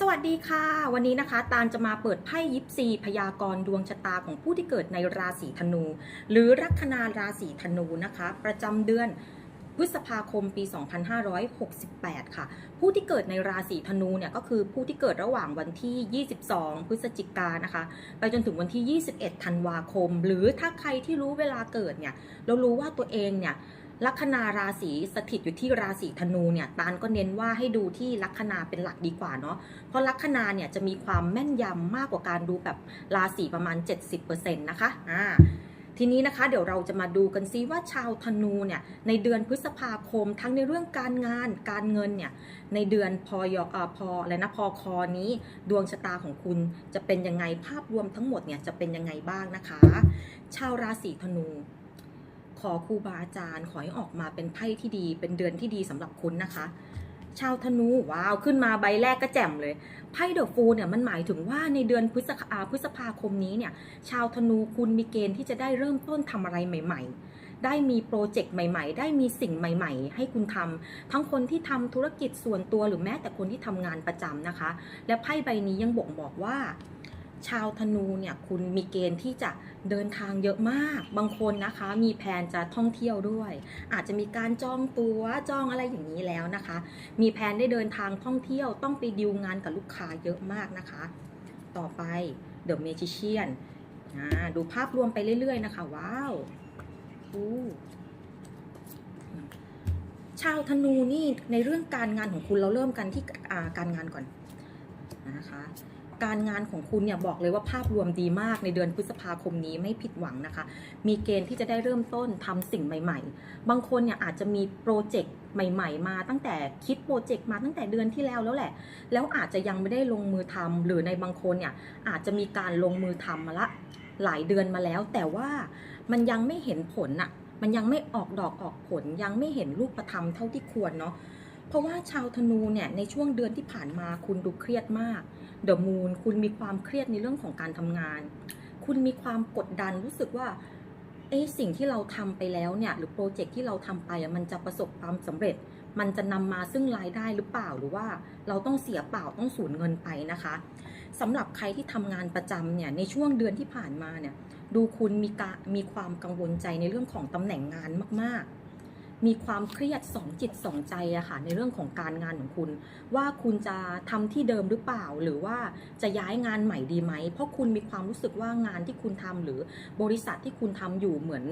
สวัสดีค่ะ วันนี้นะคะ ตาลจะมาเปิดไพ่ยิปซีพยากรณ์ดวงชะตาของผู้ที่เกิดในราศีธนู หรือลัคนาราศีธนูนะคะ ประจำเดือนพฤษภาคมปี 2568 ค่ะ ผู้ที่เกิดในราศีธนูเนี่ยก็คือผู้ที่เกิดระหว่างวันที่ 22 พฤศจิกายนนะคะ ไปจนถึงวันที่ 21 ธันวาคม หรือถ้าใครที่รู้เวลาเกิดเนี่ยเรารู้ว่าตัวเองเนี่ย ลัคนาราศีสถิตอยู่ที่ราศีธนูเนี่ยตาลก็เน้นว่าให้ดูที่ลัคนาเป็นหลักดีกว่าเนาะเพราะลัคนาเนี่ยจะมีความแม่นยำมากกว่าการดูแบบราศีประมาณ 70%นะคะอ่าทีนี้นะคะเดี๋ยวเราจะมาดูกันซิว่าชาวธนูเนี่ยในเดือนพฤษภาคมทั้งในเรื่องการงานการเงินเนี่ยในเดือนพอยออพออะไรนะพอคอนี้ ดวงชะตาของคุณจะเป็นยังไงภาพรวมทั้งหมดเนี่ยจะเป็นยังไงบ้างนะคะ ชาวราศีธนู ขอครูบาอาจารย์ขอให้ออกมาเป็นไพ่ที่ดี เป็นเดือนที่ดีสำหรับคุณนะคะ ชาวธนูว้าวขึ้นมาใบแรกก็แจ่มเลยไพ่เดอะฟูเนี่ยมันหมายถึงว่าในเดือนพฤษภาพฤษภาคมนี้เนี่ย ชาวธนูคุณมีเกณฑ์ที่จะได้เริ่มต้นทำอะไรใหม่ ๆได้มีโปรเจกต์ใหม่ๆ ได้มีสิ่งใหม่ๆ ให้คุณทำทั้งคนที่ทำธุรกิจส่วนตัวหรือแม้แต่คนที่ทำงานประจำนะคะ และไพ่ใบนี้ยังบ่งบอกว่า ชาวธนูเนี่ยคุณมีเกณฑ์ที่จะเดินทางเยอะมาก บางคนนะคะมีแผนจะท่องเที่ยวด้วย อาจจะมีการจองตัว๋วจองอะไรอย่างนี้แล้วนะคะ มีแผนได้เดินทางท่องเที่ยวต้องไปดิวงานกับลูกค้าเยอะมากนะคะ ต่อไป The Magician อ่าดูภาพรวมไปเรื่อย ๆ นะคะ ว้าวชาวธนูนี่ในเรื่องการงานของคุณเราเริ่มกันที่การงานก่อนนะคะ การงานของคุณเนี่ยบอกเลยว่าภาพรวมดีมากในเดือนพฤษภาคมนี้ไม่ผิดหวังนะคะ มีเกณฑ์ที่จะได้เริ่มต้นทำสิ่งใหม่ ๆ บางคนเนี่ยอาจจะมีโปรเจกต์ใหม่ ๆ มาตั้งแต่คิดโปรเจกต์มาตั้งแต่เดือนที่แล้วแล้วแหละ แล้วอาจจะยังไม่ได้ลงมือทำหรือในบางคนเนี่ยอาจจะมีการลงมือทำมาละหลายเดือนมาแล้ว แต่ว่ามันยังไม่เห็นผลอะมันยังไม่ออกดอกออกผลยังไม่เห็นรูปธรรมเท่าที่ควรเนาะเพราะว่าชาวธนูเนี่ยในช่วงเดือนที่ผ่านมาคุณดูเครียดมาก เดอะมูนคุณมีความเครียดในเรื่องของการทำงาน คุณมีความกดดันรู้สึกว่าเอ๊สิ่งที่เราทำไปแล้วเนี่ย หรือโปรเจกต์ที่เราทำไปมันจะประสบความสำเร็จ มันจะนำมาซึ่งรายได้หรือเปล่าหรือว่าเราต้องเสียเปล่าต้องสูญเงินไปนะคะสำหรับใครที่ทำงานประจำเนี่ยในช่วงเดือนที่ผ่านมาเนี่ย ดูคุณมีกะมีความกังวลใจในเรื่องของตำแหน่งงานมากๆ มีความเครียดสองจิตสองใจอะค่ะในเรื่องของการงานของคุณ ว่าคุณจะทำที่เดิมหรือเปล่า หรือว่าจะย้ายงานใหม่ดีไหม เพราะคุณมีความรู้สึกว่างานที่คุณทำหรือบริษัทที่คุณทำอยู่เหมือน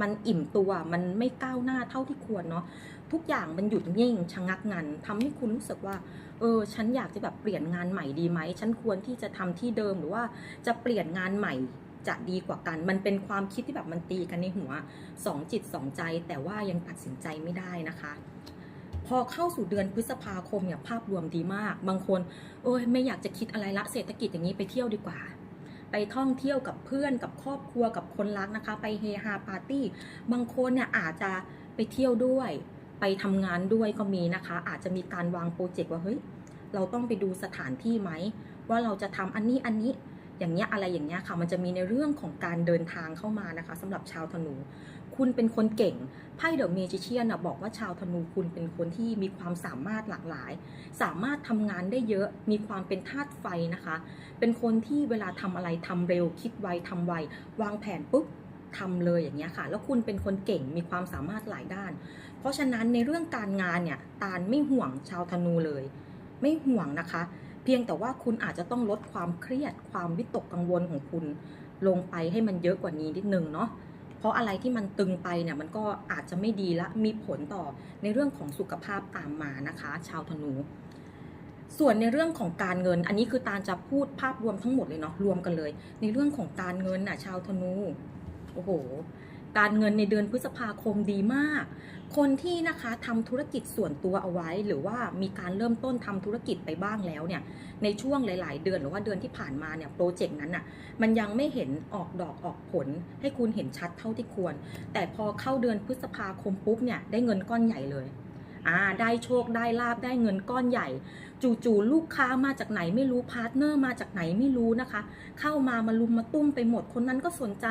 มันอิ่มตัวมันไม่ก้าวหน้าเท่าที่ควรเนาะทุกอย่างมันหยุดนิ่งชะงักงันทำให้คุณรู้สึกว่า เออ ฉันอยากจะแบบเปลี่ยนงานใหม่ดีไหม ฉันควรที่จะทำที่เดิมหรือว่าจะเปลี่ยนงานใหม่ จะดีกว่ากัน มันเป็นความคิดที่แบบมันตีกันในหัวสองจิตสองใจ แต่ว่ายังตัดสินใจไม่ได้นะคะ พอเข้าสู่เดือนพฤษภาคมเนี่ยภาพรวมดีมาก บางคน โอ้ยไม่อยากจะคิดอะไรละเศรษฐกิจอย่างนี้ไปเที่ยวดีกว่า ไปท่องเที่ยวกับเพื่อนกับครอบครัวกับคนรักนะคะ ไปเฮฮาปาร์ตี้ บางคนเนี่ยอาจจะไปเที่ยวด้วย ไปทำงานด้วยก็มีนะคะ อาจจะมีการวางโปรเจกต์ว่าเฮ้ยเราต้องไปดูสถานที่ไหมว่าเราจะทำอันนี้อันนี้ อย่างเงี้ยอะไรอย่างเงี้ยค่ะ มันจะมีในเรื่องของการเดินทางเข้ามานะคะสำหรับชาวธนู คุณเป็นคนเก่งไพ่เดอะเมจิเชียนบอกว่าชาวธนูคุณเป็นคนที่มีความสามารถหลากหลาย สามารถทำงานได้เยอะมีความเป็นธาตุไฟนะคะ เป็นคนที่เวลาทำอะไรทำเร็ว คิดไวทำไว วางแผนปุ๊บทำเลยอย่างเงี้ยค่ะ แล้วคุณเป็นคนเก่งมีความสามารถหลายด้าน เพราะฉะนั้นในเรื่องการงานเนี่ยตาลไม่ห่วงชาวธนูเลย ไม่ห่วงนะคะ พียงแต่ว่าคุณอาจจะต้องลดความเครียดความวิตกกังวลของคุณลงไปให้มันเยอะกว่านี้นิดนึงเนาะเพราะอะไรที่มันตึงไปเนี่ยมันก็อาจจะไม่ดีและมีผลต่อในเรื่องของสุขภาพตามมานะคะ ชาวธนู ส่วนในเรื่องของการเงิน อันนี้คือตาจะพูดภาพรวมทั้งหมดเลยเนาะรวมกันเลย ในเรื่องของการเงินน่ะชาวธนูโอ้โห การเงินในเดือนพฤษภาคมดีมาก คนที่นะคะทำธุรกิจส่วนตัวเอาไว้ หรือว่ามีการเริ่มต้นทำธุรกิจไปบ้างแล้วเนี่ย ในช่วงหลาย ๆ เดือนหรือว่าเดือนที่ผ่านมาเนี่ยโปรเจกต์นั้นน่ะ มันยังไม่เห็นออกดอกออกผล ให้คุณเห็นชัดเท่าที่ควร แต่พอเข้าเดือนพฤษภาคมปุ๊บเนี่ยได้เงินก้อนใหญ่เลยอ่าได้โชคได้ลาบได้เงินก้อนใหญ่ จู่ๆลูกค้ามาจากไหนไม่รู้พาร์ทเนอร์มาจากไหนไม่รู้นะคะ เข้ามามาลุมมาตุ้มไปหมดคนนั้นก็สนใจ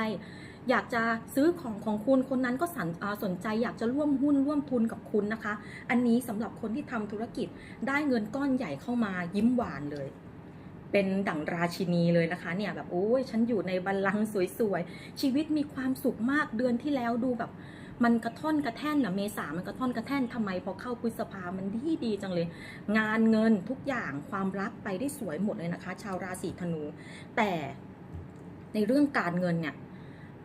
อยากจะซื้อของของคุณคนนั้นก็สนสนใจอยากจะร่วมหุ้นร่วมทุนกับคุณนะคะ อันนี้สำหรับคนที่ทำธุรกิจได้เงินก้อนใหญ่เข้ามายิ้มหวานเลย เป็นดั่งราชินีเลยนะคะ เนี่ยแบบโอ้ยฉันอยู่ในบัลลังก์สวยๆ ชีวิตมีความสุขมากเดือนที่แล้วดูแบบมันกระท่อนกระแท่นนะเมษามันกระท่อนกระแท่นทำไมพอเข้าพฤษภามันดีดีจังเลย งานเงินทุกอย่างความรักไปได้สวยหมดเลยนะคะ ชาวราศีธนู แต่ในเรื่องการเงินเนี่ย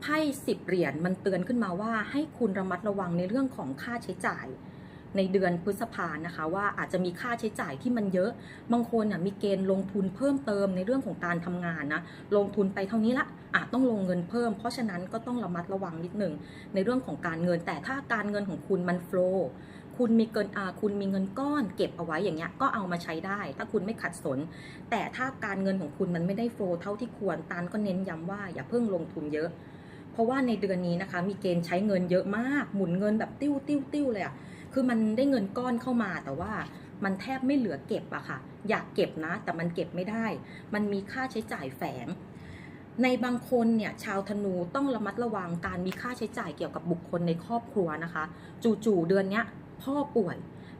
ไพ่สิบเหรียญมันเตือนขึ้นมาว่าให้คุณระมัดระวังในเรื่องของค่าใช้จ่าย ในเดือนพฤษภานะคะ ว่าอาจจะมีค่าใช้จ่ายที่มันเยอะ บางคนน่ะมีเกณฑ์ลงทุนเพิ่มเติมในเรื่องของการทำงานนะลงทุนไปเท่านี้ละอาจต้องลงเงินเพิ่ม เพราะฉะนั้นก็ต้องระมัดระวังนิดหนึ่งในเรื่องของการเงินแต่ถ้าการเงินของคุณมันโฟล์คุณมีเกินอาคุณมีเงินก้อนเก็บเอาไว้อย่างเงี้ยก็เอามาใช้ได้ ถ้าคุณไม่ขัดสน แต่ถ้าการเงินของคุณมันไม่ได้โฟล์เท่าที่ควรตานก็เน้นย้ำว่าอย่าเพิ่งลงทุนเยอะ เพราะว่าในเดือนนี้นะคะ มีเกณฑ์ใช้เงินเยอะมาก หมุนเงินแบบติ้วติ้วติ้วเลยอะคือมันได้เงินก้อนเข้ามาแต่ว่ามันแทบไม่เหลือเก็บอะค่ะ อยากเก็บนะ แต่มันเก็บไม่ได้ มันมีค่าใช้จ่ายแฝง ในบางคนเนี่ยชาวธนูต้องระมัดระวังการมีค่าใช้จ่ายเกี่ยวกับบุคคลในครอบครัวนะคะ จู่ๆเดือนเนี้ยพ่อป่วย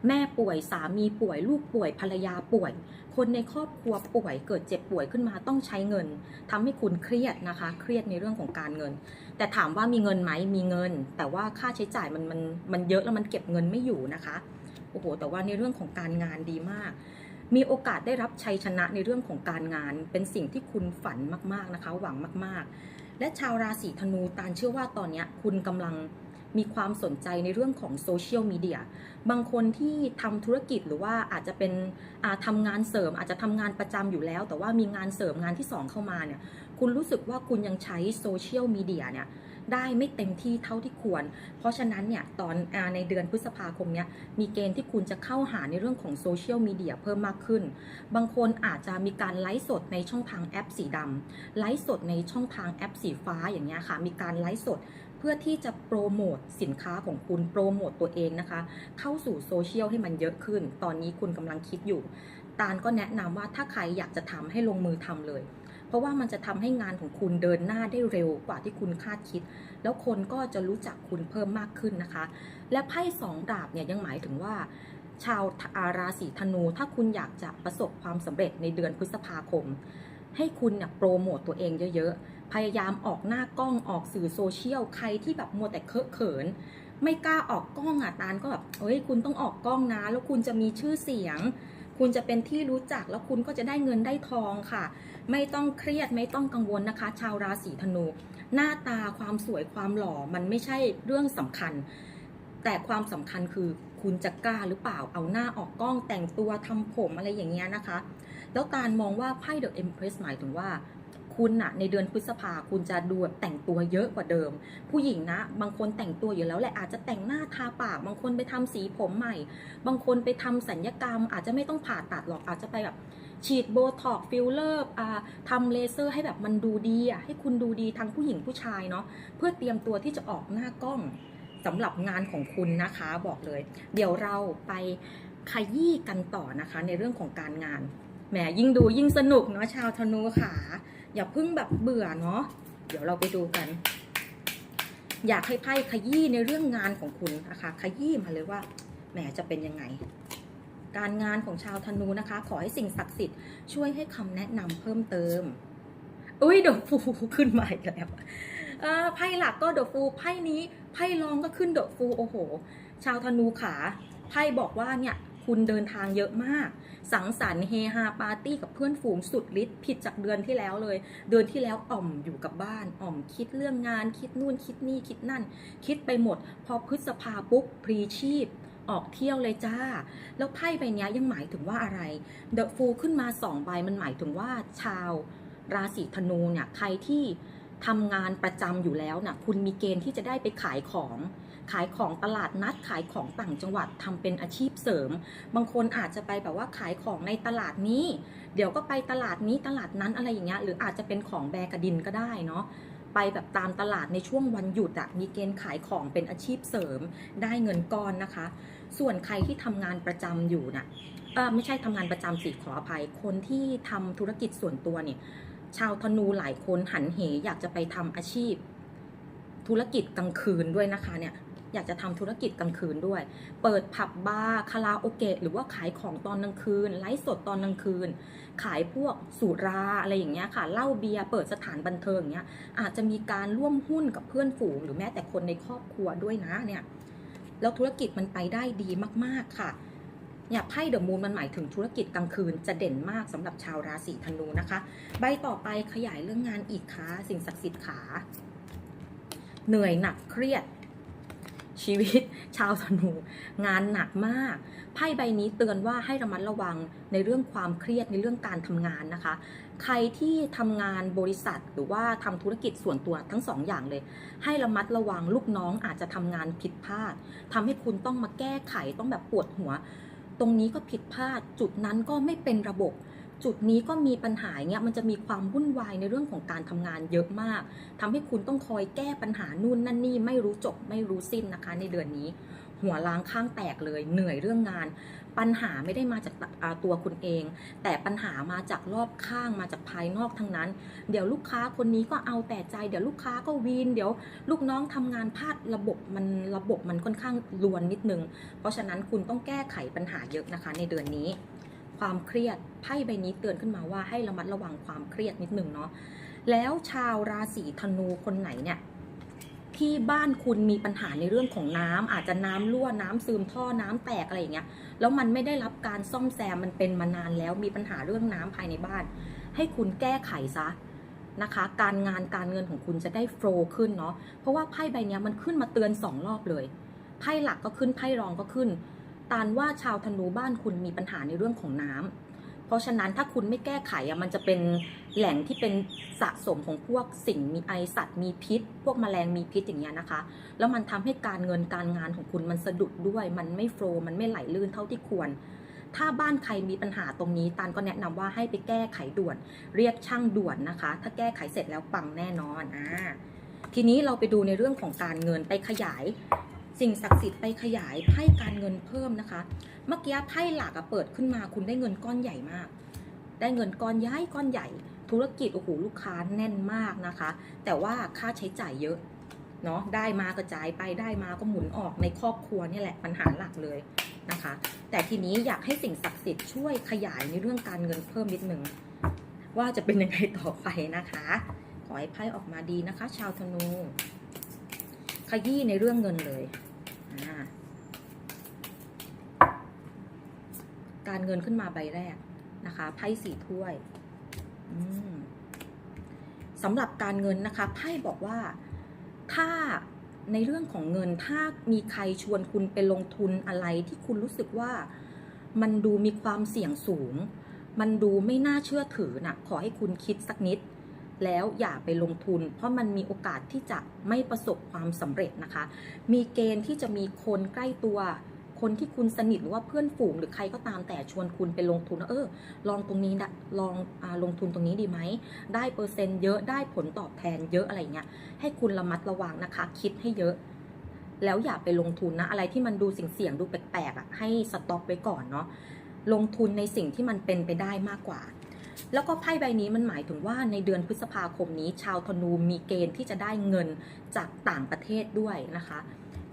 แม่ป่วยสามีป่วย ลูกป่วยภรรยาป่วย คนในครอบครัวป่วยเกิดเจ็บป่วยขึ้นมาต้องใช้เงินทำให้คุณเครียดนะคะ เครียดในเรื่องของการเงิน แต่ถามว่ามีเงินไหมมีเงิน แต่ว่าค่าใช้จ่ายมันมันมันเยอะแล้วมันเก็บเงินไม่อยู่นะคะโอ้โหแต่ว่าในเรื่องของการงานดีมาก มีโอกาสได้รับชัยชนะในเรื่องของการงาน เป็นสิ่งที่คุณฝันมากๆนะคะ หวังมากๆ และชาวราศีธนูตานเชื่อว่าตอนนี้คุณกำลัง มีความสนใจในเรื่องของโซเชียลมีเดียบางคนที่ทำธุรกิจหรือว่าอาจจะเป็นอ่าทำงานเสริม อาจจะทำงานประจำอยู่แล้ว แต่ว่ามีงานเสริมงานที่สองเข้ามาเนี่ยคุณรู้สึกว่าคุณยังใช้โซเชียลมีเดียเนี่ยได้ไม่เต็มที่เท่าที่ควร เพราะฉะนั้นเนี่ยตอนอในเดือนพฤษภาคมเนี่ยมีเกณฑ์ที่คุณจะเข้าหาในเรื่องของโซเชียลมีเดียเพิ่มมากขึ้น บางคนอาจจะมีการไลฟ์สดในช่องทางแอปสีดำไลฟ์สดในช่องทางแอปสีฟ้าอย่างเงี้ยค่ะ มีการไลฟ์สด พื่อที่จะโปรโมทสินค้าของคุณโปรโมตตัวเองนะคะ เข้าสู่โซเชียลให้มันเยอะขึ้น ตอนนี้คุณกำลังคิดอยู่ ตาลก็แนะนำว่าถ้าใครอยากจะทำให้ลงมือทำเลย เพราะว่ามันจะทำให้งานของคุณเดินหน้าได้เร็วกว่าที่คุณคาดคิด แล้วคนก็จะรู้จักคุณเพิ่มมากขึ้นนะคะ และไพ่สองดาบเนี่ยยังหมายถึงว่าชาวอาราศีธนู ถ้าคุณอยากจะประสบความสำเร็จในเดือนพฤษภาคม ให้คุณเนี่ยโปรโมตตัวเองเยอะๆ พยายามออกหน้ากล้องออกสื่อโซเชียลใครที่แบบมัวแต่เคอะเขิน ไม่กล้าออกกล้องอะตาลก็แบบเอ้ยคุณต้องออกกล้องนะ แล้วคุณจะมีชื่อเสียง คุณจะเป็นที่รู้จักแล้วคุณก็จะได้เงินได้ทองค่ะ ไม่ต้องเครียดไม่ต้องกังวลนะคะ ชาวราศีธนู หน้าตาความสวยความหล่อมันไม่ใช่เรื่องสำคัญ แต่ความสำคัญคือคุณจะกล้าหรือเปล่าเอาหน้าออกกล้องแต่งตัวทำผมอะไรอย่างเงี้ยนะคะ แล้วการมองว่าไพ่ The Empress หมายถึงว่า คุณอะในเดือนพฤษภาคุณจะดูแบบแต่งตัวเยอะกว่าเดิม ผู้หญิงนะ บางคนแต่งตัวอยู่แล้วแหละอาจจะแต่งหน้าทาปาก บางคนไปทำสีผมใหม่ บางคนไปทำสัญญกรรม อาจจะไม่ต้องผ่าตัดหรอกอาจจะไปแบบฉีดโบท็อกฟิลเลอร์ทำเลเซอร์ให้แบบมันดูดีอะให้คุณดูดีทั้งผู้หญิงผู้ชายเนาะเพื่อเตรียมตัวที่จะออกหน้ากล้องสำหรับงานของคุณนะคะบอกเลย เดี๋ยวเราไปขยี้กันต่อนะคะในเรื่องของการงานแหมยิ่งดูยิ่งสนุกเนาะชาวธนูขา อย่าพิ่งแบบเบื่อเนาะเดี๋ยวเราไปดูกัน อยากให้ไพ่ขยี้ในเรื่องงานของคุณนะคะ ขยี้มาเลยว่าแหมจะเป็นยังไง การงานของชาวธนูนะคะ ขอให้สิ่งศักดิ์สิทธิ์ช่วยให้คำแนะนำเพิ่มเติมอุ้ยเดอะฟูขึ้นมาอีกแล้วไพ่หลักก็เดอะฟูไพ่นี้ไพ่รองก็ขึ้นเดอะฟูโอ้โห ชาวธนูขาไพ่บอกว่าเนี่ยคุณเดินทางเยอะมาก สังสรรค์เฮฮาปาร์ตี้กับเพื่อนฝูงสุดฤทธิ์ผิดจากเดือนที่แล้วเลย เดือนที่แล้วอ่อมอยู่กับบ้านอ่อมคิดเรื่องงาน คิดนู่นคิดนี่คิดนั่น คิดไปหมด พอพฤษภาปุ๊บพรีชีพออกเที่ยวเลยจ้า แล้วไพ่ใบนี้ยังหมายถึงว่าอะไรเดอะฟูขึ้นมาสองใบมันหมายถึงว่าชาว ราศีธนูเนี่ยใครที่ทำงานประจำอยู่แล้วน่ะคุณมีเกณฑ์ที่จะได้ไปขายของ ขายของตลาดนัดขายของต่างจังหวัดทำเป็นอาชีพเสริม บางคนอาจจะไปแบบว่าขายของในตลาดนี้ เดี๋ยวก็ไปตลาดนี้ตลาดนั้นอะไรอย่างเงี้ยหรืออาจจะเป็นของแบกระดินก็ได้เนาะไปแบบตามตลาดในช่วงวันหยุดอะมีเกณฑ์ขายของเป็นอาชีพเสริม ได้เงินก้อนนะคะ ส่วนใครที่ทำงานประจำอยู่น่ะเออไม่ใช่ทำงานประจำสิขออภัยคนที่ทำธุรกิจส่วนตัวเนี่ยชาวธนูหลายคนหันเหอยากจะไปทำอาชีพ ธุรกิจกลางคืนด้วยนะคะเนี่ย อยากจะทำธุรกิจกลางคืนด้วย เปิดผับบาร์คาราโอเกะหรือว่าขายของตอนกลางคืน ไลฟ์สดตอนกลางคืน ขายพวกสุราอะไรอย่างเงี้ยค่ะเหล้าเบียร์เปิดสถานบันเทิงเงี้ยอาจจะมีการร่วมหุ้นกับเพื่อนฝูง หรือแม้แต่คนในครอบครัวด้วยนะเนี่ยแล้วธุรกิจมันไปได้ดีมากๆค่ะเนี่ยไพ่เดอะมูนมันหมายถึงธุรกิจกลางคืนจะเด่นมากสำหรับชาวราศีธนูนะคะ ใบต่อไปขยายเรื่องงานอีกค่ะสิ่งศักดิ์สิทธิ์ขาเหนื่อยหนักเครียด ชีวิตชาวธนู งานหนักมากไพ่ใบนี้เตือนว่าให้ระมัดระวังในเรื่องความเครียดในเรื่องการทำงานนะคะ ใครที่ทำงานบริษัทหรือว่าทำธุรกิจส่วนตัวทั้งสองอย่างเลย ให้ระมัดระวังลูกน้องอาจจะทำงานผิดพลาดทำให้คุณต้องมาแก้ไขต้องแบบปวดหัว ตรงนี้ก็ผิดพลาดจุดนั้นก็ไม่เป็นระบบ จุดนี้ก็มีปัญหาเงี้ยมันจะมีความวุ่นวายในเรื่องของการทำงานเยอะมากทำให้คุณต้องคอยแก้ปัญหานู่นนั่นนี่ไม่รู้จบไม่รู้สิ้นนะคะ ในเดือนนี้ หัวล้างข้างแตกเลย เหนื่อยเรื่องงาน ปัญหาไม่ได้มาจากตัวคุณเอง แต่ปัญหามาจากรอบข้างมาจากภายนอกทั้งนั้น เดี๋ยวลูกค้าคนนี้ก็เอาแต่ใจ เดี๋ยวลูกค้าก็วีนเดี๋ยวลูกน้องทำงานพลาดระบบมันระบบมันค่อนข้างรวนนิดนึง เพราะฉะนั้นคุณต้องแก้ไขปัญหาเยอะนะคะในเดือนนี้ ความเครียดไพ่ใบนี้เตือนขึ้นมาว่าให้ระมัดระวังความเครียดนิดหนึ่งเนาะแล้วชาวราศีธนูคนไหนเนี่ยที่บ้านคุณมีปัญหาในเรื่องของน้ำอาจจะน้ำรั่วน้ำซึมท่อน้ำแตกอะไรอย่างเงี้ยแล้วมันไม่ได้รับการซ่อมแซมมันเป็นมานานแล้วมีปัญหาเรื่องน้ำภายในบ้าน ให้คุณแก้ไขซะนะคะ การงานการเงินของคุณจะได้โฟล์ขึ้นเนาะเพราะว่าไพ่ใบนี้มันขึ้นมาเตือนสองรอบเลยไพ่หลักก็ขึ้นไพ่รองก็ขึ้น ตานว่าชาวธนูบ้านคุณมีปัญหาในเรื่องของน้ำเพราะฉะนั้นถ้าคุณไม่แก้ไขอะมันจะเป็นแหล่งที่เป็นสะสมของพวกสิ่งมีไอสัตว์มีพิษ พวกแมลงมีพิษอย่างเงี้ยนะคะ แล้วมันทำให้การเงินการงานของคุณมันสะดุดด้วย มันไม่โฟล์มันไม่ไหลลื่นเท่าที่ควรถ้าบ้านใครมีปัญหาตรงนี้ตานก็แนะนำว่าให้ไปแก้ไขด่วน เรียกช่างด่วนนะคะ ถ้าแก้ไขเสร็จแล้วปังแน่นอนอ่าทีนี้เราไปดูในเรื่องของการเงินไปขยาย สิ่งศักดิ์สิทธิ์ไปขยายไพ่การเงินเพิ่มนะคะ เมื่อกี้ไพ่หลักอะเปิดขึ้นมา คุณได้เงินก้อนใหญ่มาก ได้เงินก้อนย้ายก้อนใหญ่ ธุรกิจโอ้โหลูกค้าแน่นมากนะคะ แต่ว่าค่าใช้จ่ายเยอะเนาะได้มากระจายไปได้มาก็หมุนออกในครอบครัวนี่แหละปัญหาหลักเลยนะคะ แต่ทีนี้อยากให้สิ่งศักดิ์สิทธิ์ช่วยขยายในเรื่องการเงินเพิ่มนิดหนึ่งว่าจะเป็นยังไงต่อไปนะคะ ขอให้ไพ่ออกมาดีนะคะ ชาวธนูขยี้ในเรื่องเงินเลยอ่า การเงินขึ้นมาใบแรกนะคะไพ่สี่ถ้วยสำหรับการเงินนะคะไพ่บอกว่าถ้าในเรื่องของเงินถ้ามีใครชวนคุณไปลงทุนอะไรที่คุณรู้สึกว่ามันดูมีความเสี่ยงสูง มันดูไม่น่าเชื่อถือนะขอให้คุณคิดสักนิด แล้วอย่าไปลงทุน เพราะมันมีโอกาสที่จะไม่ประสบความสำเร็จนะคะ มีเกณฑ์ที่จะมีคนใกล้ตัว คนที่คุณสนิทหรือว่าเพื่อนฝูงหรือใครก็ตามแต่ชวนคุณไปลงทุนเออ ลองตรงนี้นะลองอลงทุนตรงนี้ดีไหม ได้เปอร์เซ็นต์เยอะได้ผลตอบแทนเยอะอะไรเงี้ยให้คุณระมัดระวังนะคะ คิดให้เยอะ แล้วอย่าไปลงทุนนะ อะไรที่มันดูเสี่ยงๆดูแปลกๆอะให้สต็อกไว้ก่อนเนาะลงทุนในสิ่งที่มันเป็นไปได้มากกว่าแล้วก็ไพ่ใบนี้มันหมายถึงว่าในเดือนพฤษภาคมนี้ ชาวธนูมีเกณฑ์ที่จะได้เงินจากต่างประเทศด้วยนะคะ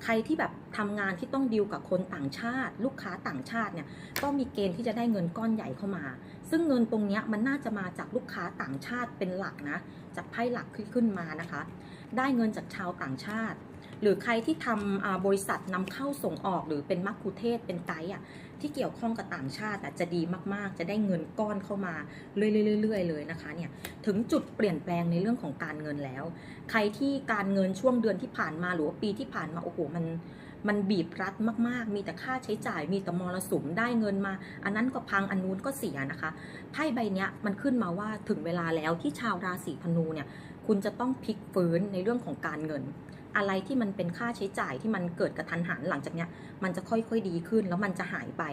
ใครที่แบบทำงานที่ต้องดีลกับคนต่างชาติ ลูกค้าต่างชาติเนี่ยก็มีเกณฑ์ที่จะได้เงินก้อนใหญ่เข้ามา ซึ่งเงินตรงนี้มันน่าจะมาจากลูกค้าต่างชาติเป็นหลักนะจากไพ่หลักขึ้นมานะคะ ได้เงินจากชาวต่างชาติ หรือใครที่ทำอ่าบริษัทนำเข้าส่งออกหรือเป็นมัคคุเทศเป็นไกด์อะที่เกี่ยวข้องกับต่างชาติอะจะดีมากๆ จะได้เงินก้อนเข้ามาเรื่อยๆๆเลยนะคะเนี่ยถึงจุดเปลี่ยนแปลงในเรื่องของการเงินแล้ว ใครที่การเงินช่วงเดือนที่ผ่านมาหรือว่าปีที่ผ่านมาโอ้โหมันมันบีบรัดมากๆ มีแต่ค่าใช้จ่าย มีแต่มรสุมได้เงินมา อันนั้นก็พังอันนู้นก็เสียนะคะไพ่ใบเนี้ยมันขึ้นมาว่าถึงเวลาแล้วที่ชาวราศีธนูเนี่ยคุณจะต้องพลิกฟื้นในเรื่องของการเงิน อะไรที่มันเป็นค่าใช้จ่ายที่มันเกิดกระทันหันหลังจากเนี้ย มันจะค่อยๆดีขึ้นแล้วมันจะหายไป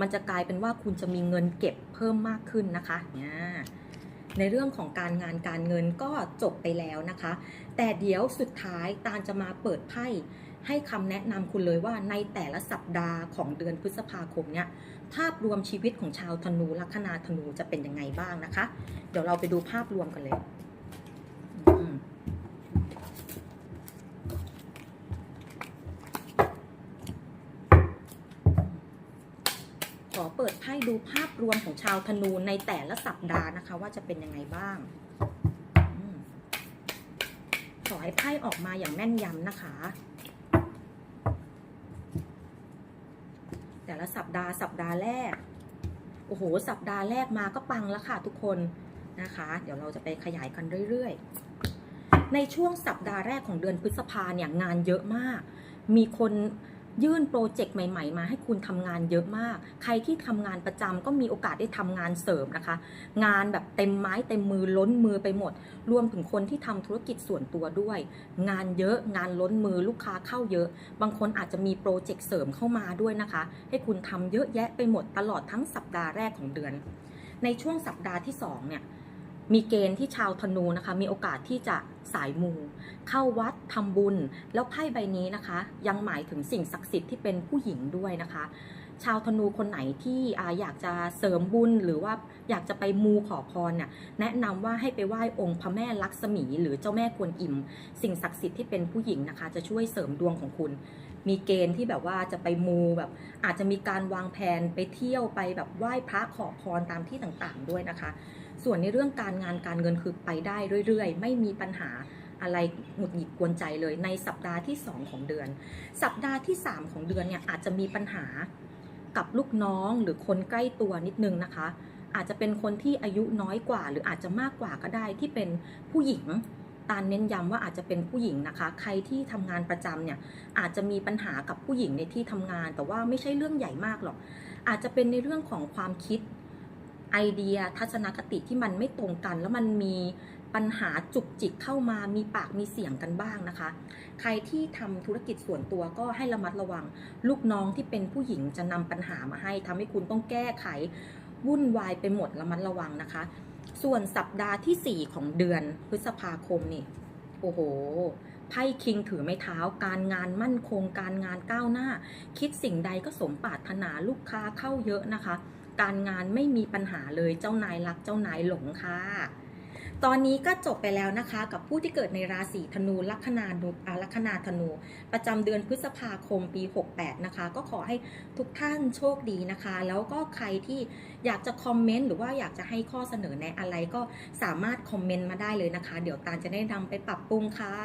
มันจะกลายเป็นว่าคุณจะมีเงินเก็บเพิ่มมากขึ้นนะคะเนี่ยในเรื่องของการงานการเงินก็จบไปแล้วนะคะ แต่เดี๋ยวสุดท้ายตาลจะมาเปิดไพ่ให้คำแนะนำคุณเลยว่าในแต่ละสัปดาห์ของเดือนพฤษภาคมเนี่ยภาพรวมชีวิตของชาวธนูลัคนาธนูจะเป็นยังไงบ้างนะคะ เดี๋ยวเราไปดูภาพรวมกันเลยอืมิดไพ่ดูภาพรวมของชาวธนูในแต่ละสัปดาห์นะคะ ว่าจะเป็นยังไงบ้างอขอให้ไพ่ออกมาอย่างแม่นยำนะคะ แต่ละสัปดาห์สัปดาห์แรก โอ้โห สัปดาห์แรกมาก็ปังแล้วค่ะทุกคนนะคะ เดี๋ยวเราจะไปขยายกันเรื่อยๆ ในช่วงสัปดาห์แรกของเดือนพฤษภาเนี่ยงานเยอะมาก มีคน ยื่นโปรเจกต์ใหม่ๆ มาให้คุณทำงานเยอะมาก ใครที่ทำงานประจำก็มีโอกาสได้ทำงานเสริมนะคะ งานแบบเต็มไม้เต็มมือล้นมือไปหมด รวมถึงคนที่ทำธุรกิจส่วนตัวด้วย งานเยอะงานล้นมือลูกค้าเข้าเยอะ บางคนอาจจะมีโปรเจกต์เสริมเข้ามาด้วยนะคะ ให้คุณทำเยอะแยะไปหมดตลอดทั้งสัปดาห์แรกของเดือน ในช่วงสัปดาห์ที่สองเนี่ยมีเกณฑ์ที่ชาวธนูนะคะ มีโอกาสที่จะ สายมู เข้าวัดทำบุญ แล้วไพ่ใบนี้นะคะ ยังหมายถึงสิ่งศักดิ์สิทธิ์ที่เป็นผู้หญิงด้วยนะคะ ชาวธนูคนไหนที่ออยากจะเสริมบุญหรือว่าอยากจะไปมูขอพรเนี่ยแนะนำว่าให้ไปไหว้องค์พระแม่ลักษมี หรือเจ้าแม่กวนอิม สิ่งศักดิ์สิทธิ์ที่เป็นผู้หญิงนะคะ จะช่วยเสริมดวงของคุณ มีเกณฑ์ที่แบบว่าจะไปมูแบบ อาจจะมีการวางแผนไปเที่ยวไปแบบไหว้พระขอพรตามที่ต่างๆ ด้วยนะคะ ส่วนในเรื่องการงานการเงินคือไปได้เรื่อยๆ ไม่มีปัญหาอะไรหงุดหงิดกวนใจเลยในสัปดาห์ที่ 2 ของเดือน สัปดาห์ที่ 3 ของเดือนเนี่ยอาจจะมีปัญหากับลูกน้องหรือคนใกล้ตัวนิดนึงนะคะ อาจจะเป็นคนที่อายุน้อยกว่า หรืออาจจะมากกว่าก็ได้ที่เป็นผู้หญิงตาลเน้นย้ำว่าอาจจะเป็นผู้หญิงนะคะ ใครที่ทำงานประจำเนี่ยอาจจะมีปัญหากับผู้หญิงในที่ทำงาน แต่ว่าไม่ใช่เรื่องใหญ่มากหรอก อาจจะเป็นในเรื่องของความคิด ไอเดียทัศนคติที่มันไม่ตรงกัน แล้วมันมีปัญหาจุกจิกเข้ามามีปากมีเสียงกันบ้างนะคะ ใครที่ทำธุรกิจส่วนตัวก็ให้ระมัดระวัง ลูกน้องที่เป็นผู้หญิงจะนำปัญหามาให้ทำให้คุณต้องแก้ไขวุ่นวายไปหมดระมัดระวังนะคะ ส่วนสัปดาห์ที่ 4 ของเดือนพฤษภาคมนี่โอ้โหไพ่คิงถือไม้เท้าการงานมั่นคงการงานก้าวหน้า คิดสิ่งใดก็สมปรารถนาลูกค้าเข้าเยอะนะคะ การงานไม่มีปัญหาเลยเจ้านายรักเจ้านายหลงค่ะ ตอนนี้ก็จบไปแล้วนะคะ กับผู้ที่เกิดในราศีธนูลัคนานุลัคนาธนู ประจำเดือนพฤษภาคมปี 68 นะคะ ก็ขอให้ทุกท่านโชคดีนะคะ แล้วก็ใครที่อยากจะคอมเมนต์หรือว่าอยากจะให้ข้อเสนอแนะอะไรก็สามารถคอมเมนต์มาได้เลยนะคะ เดี๋ยวตาลจะได้นำไปปรับปรุงค่ะ